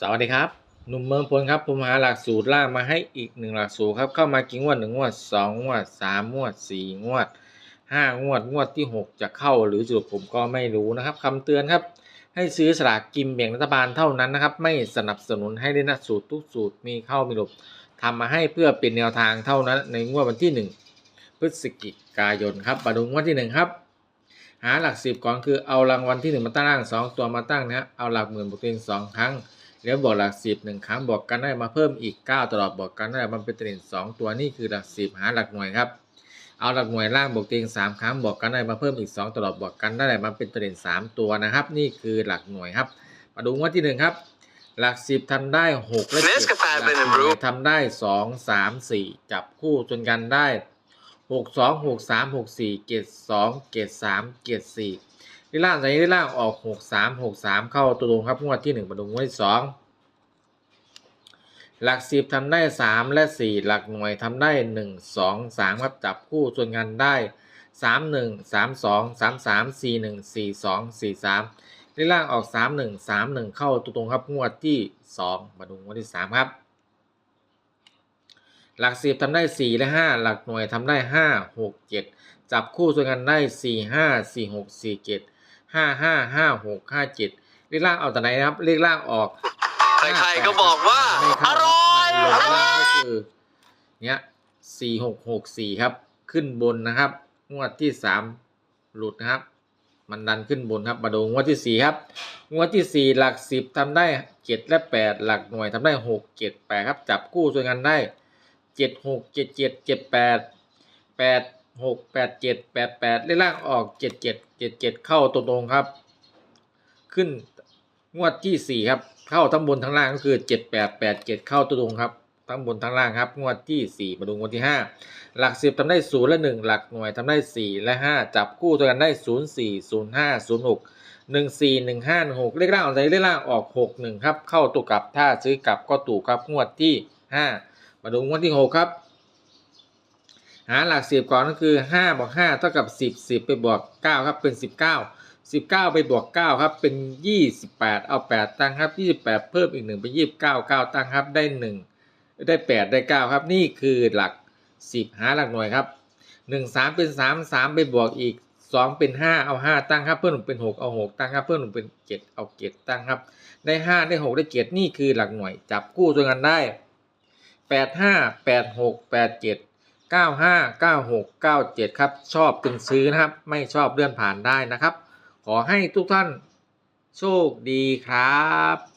สวัสดีครับ หนุ่มเมืองพลครับ ผมหาหลักสูตรล่ามาให้อีกหนึ่งหลักสูตรครับ เข้ามากี่งวดหนึ่งงวดสองงวดสามงวดสี่งวดห้างวดงวดที่หกจะเข้าหรือจุดผมก็ไม่รู้นะครับคำเตือนครับ ให้ซื้อสลากกินแบ่งรัฐบาลเท่านั้นนะครับ ไม่สนับสนุนให้เล่นนะสูตรทุกสูตรมีเข้ามีหลบทำมาให้เพื่อเป็นแนวทางเท่านั้น ในงวดวันที่หนึ่งพฤศจิกายนครับมาดูงวดที่หนึ่งครับหาหลักสิบก่อนคือเอารางวัลที่หนึ่งมาตั้งสองตัวมาตั้งนะฮะเอาหลักหมื่นบวกตัวเองสองครั้ง แล้วบวกหลักสิบหนึ่งครั้งบวกกันได้มาเพิ่มอีกเก้าตลอดบวกกันได้มันเป็นตัวเด่นสองตัวนี่คือหลักสิบหาหลักหน่วยครับ เอาหลักหน่วยล่างบวกตัวเองสามครั้งบวกกันได้มาเพิ่มอีกสองตลอดบวกกันได้มันเป็นตัวเด่นสามตัวนะครับ นี่คือหลักหน่วยครับ มาดูงวดที่หนึ่งครับ หลักสิบทำได้หกและเจ็ด Nescafe หลัก Blend and หน่วย Brew ทำได้สองสามสี่จับคู่จนกันได้หกสองหกสามหกสี่เกตสองเกตสามเกตสี่ที่ล่างในที่ล่างออกหกสามหกสามเข้าตัวตรงครับงวดที่หนึ่งมาดูงวดที่สอง หลักสิบทำได้สามและสี่หลักหน่วยทำได้หนึ่งสองสามครับจับคู่ส่วนกันได้สามหนึ่งสามสองสามสามสี่หนึ่งสี่สองสี่สามที่ล่างออกสามหนึ่งสามหนึ่งเข้าตรงๆครับงวดที่สองมาดูงวดที่สามครับ หลักสิบทำได้สี่และห้าหลักหน่วยทำได้ห้าหกเจ็ดจับคู่ส่วนกันได้สี่ห้าสี่หกสี่เจ็ดห้าห้าห้าหกห้าเจ็ดเลขล่างเอาแต่ไหนนะครับเลขล่างออก ใครๆก็บอกว่าไม่เข้อร่อยมันลงล่างก็คือเนี้ยสี่หกหกสี่ครับ ขึ้นบนนะครับ งวดที่สามหลุดนะครับ มันดันขึ้นบนครับมาดูงวดที่สี่ครับ งวดที่สี่หลักสิบทำได้เจ็ดและแปดหลักหน่วยทำได้หกเจ็ดแปดครับ จับคู่ส่วนกันได้เจ็ดหกเจ็ดเจ็ดเจ็ดแปดแปดหกแปดเจ็ดแปดแปดเลขล่างออกเจ็ดเจ็ดเจ็ดเจ็ดเข้าตรงๆครับ ขึ้นงวดที่สี่ครับ เข้าทั้งบนทั้งล่างก็คือเจ็ดแปดแปดเจ็ดเข้าตัวตรงครับทั้งบนทั้งล่างครับ งวดที่สี่มาดูงวดที่ห้าหลักสิบทำได้ศูนย์และหนึ่งหลักหน่วยทำได้สี่และห้าจับคู่ตัวกันได้ศูนย์สี่ศูนย์ห้าศูนย์หกหนึ่งสี่หนึ่งห้าหกเลขล่างออกเลขล่างออกหกหนึ่งครับ เข้าตัวกลับถ้าซื้อกลับก็ถูกครับ งวดที่ห้ามาดูงวดที่หกครับ หาหลักสิบก่อนก็คือห้าบวกห้าเท่ากับสิบสิบไปบวกเก้าครับเป็นสิบเก้า สิบเก้าไปบวกเก้าครับเป็นยี่สิบแปดเอาแปดตั้งครับยี่สิบแปดเพิ่มอีกหนึ่งเป็นยี่สิบเก้าเก้าตั้งครับได้หนึ่งได้แปดได้เก้าครับนี่คือหลักสิบหาหลักหน่วยครับหนึ่งสามเป็นสามสามไปบวกอีกสองเป็นห้าเอาห้าตั้งครับ เพิ่มหนึ่งเป็นหกเอาหกตั้งครับเพิ่มหนึ่งเป็นเจ็ดเอาเจ็ดตั้งครับ ได้ห้าได้หกได้เจ็ดนี่คือหลักหน่วย จับคู่ตัวกันได้แปดห้าแปดหกแปดเจ็ดเก้าห้าเก้าหกเก้าเจ็ดครับ ชอบตึงซื้อนะครับ ไม่ชอบเลื่อนผ่านได้นะครับ ขอให้ทุกท่านโชคดีครับ